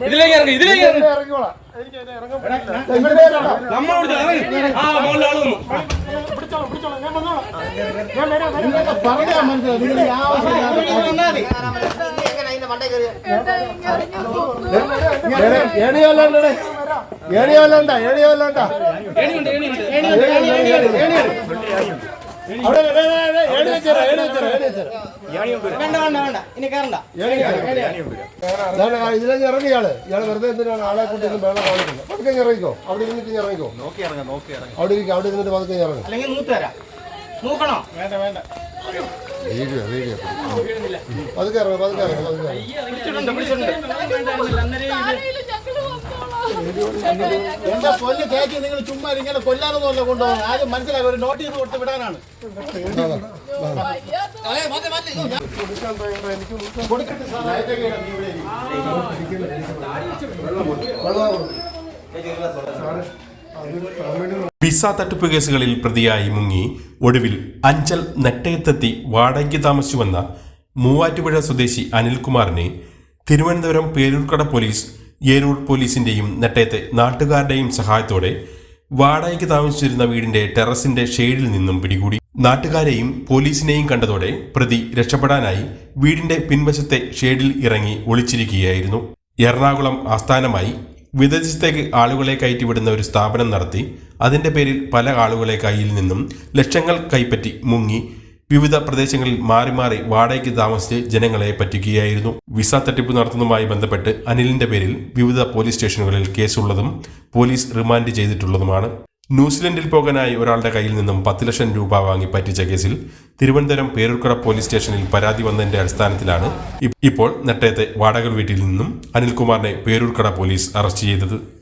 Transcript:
ഇതിലേക്ക് ഇറങ്ങി. ഇതിലേക്ക് ഇറങ്ങി നമ്മളോട് ആ മുകളിൽ ആൾ വന്നു പറഞ്ഞാ മനസ്സിലായി ഏണിയല്ലാണ്ടേ ഏണിയല്ലാണ്ട ഏണിയല്ലാണ്ട ഏണിയുണ്ട് ഏണിയുണ്ട് അവിടെ ഏണി വെച്ചേരാ ഏണി വെച്ചേരാ ഏണി വെച്ചേരാ വേണ്ട വേണ്ട വേണ്ട ഇനി കയറണ്ട ഇതാണ് ഇതിലേക്ക് ഇറങ്ങി ഇയാൾ ഇയാൾ വെറുതെ എന്തിനാണ് ആളെ കൂട്ടി വേണം കാണിക്കുന്നത് പതുക്കെ ഇറങ്ങിക്കോ അവിടെ ഇരുന്നിട്ട് നോക്കി ഇറങ്ങ. അവിടെ ഇരിക്കും അവിടെ ഇരുന്നിട്ട് പതുക്കെ ഇറങ്ങും അല്ലെങ്കിൽ നൂത്ത് തരാം നോക്കണോ വേണ്ട വീഡിയോ പതുക്കെ ഇറങ്ങും പതുക്കെ ഇറങ്ങും പതുക്കെ ഇറങ്ങും പിടിച്ചിട്ടുണ്ട് പിടിച്ചിട്ടുണ്ട് എന്റെ കൊല്ല് കേക്ക്? നിങ്ങൾ ചുമ്മാ ഇങ്ങനെ കൊല്ലാനൊന്നുമല്ല കൊണ്ടുപോകും ആദ്യം മനസ്സിലാക്കി ഒരു നോട്ടീസ് കൊടുത്ത് വിടാനാണ്. വിസ തട്ടിപ്പ് കേസുകളിൽ പ്രതിയായി മുങ്ങി ഒടുവിൽ അഞ്ചൽ നെട്ടയത്തെത്തി വാടകയ്ക്ക് താമസിച്ചുവന്ന മൂവാറ്റുപുഴ സ്വദേശി അനിൽകുമാറിനെ തിരുവനന്തപുരം പേരൂർക്കട പോലീസ് ഏരൂർ പോലീസിന്റെയും നെട്ടയത്തെ നാട്ടുകാരുടെയും സഹായത്തോടെ വാടകയ്ക്ക് താമസിച്ചിരുന്ന വീടിന്റെ ടെറസിന്റെ ഷെയ്ഡിൽ നിന്നും പിടികൂടി. നാട്ടുകാരെയും പോലീസിനെയും കണ്ടതോടെ പ്രതി രക്ഷപ്പെടാനായി വീടിന്റെ പിൻവശത്തെ ഷെയ്ഡിൽ ഇറങ്ങി ഒളിച്ചിരിക്കുകയായിരുന്നു. എറണാകുളം ആസ്ഥാനമായി വിദേശത്തേക്ക് ആളുകളെ കയറ്റിവിടുന്ന ഒരു സ്ഥാപനം നടത്തി അതിന്റെ പേരിൽ പല ആളുകളെ കയ്യിൽ നിന്നും ലക്ഷങ്ങൾ കൈപ്പറ്റി മുങ്ങി വിവിധ പ്രദേശങ്ങളിൽ മാറി മാറി വാടകയ്ക്ക് താമസിച്ച് ജനങ്ങളെ പറ്റിക്കുകയായിരുന്നു. വിസ തട്ടിപ്പ് നടത്തുന്നതുമായി ബന്ധപ്പെട്ട് അനിലിന്റെ പേരിൽ വിവിധ പോലീസ് സ്റ്റേഷനുകളിൽ കേസുള്ളതും പോലീസ് റിമാൻഡ് ചെയ്തിട്ടുള്ളതുമാണ്. ന്യൂസിലൻഡിൽ പോകാനായി ഒരാളുടെ കയ്യിൽ നിന്നും പത്ത് ലക്ഷം രൂപ വാങ്ങി പറ്റിച്ച കേസിൽ തിരുവനന്തപുരം പേരൂർക്കട പോലീസ് സ്റ്റേഷനിൽ പരാതി വന്നതിന്റെ അടിസ്ഥാനത്തിലാണ് ഇപ്പോൾ നെട്ടയത്തെ വാടക വീട്ടിൽ നിന്നും അനിൽകുമാറിനെ പേരൂർക്കട പോലീസ് അറസ്റ്റ് ചെയ്തത്.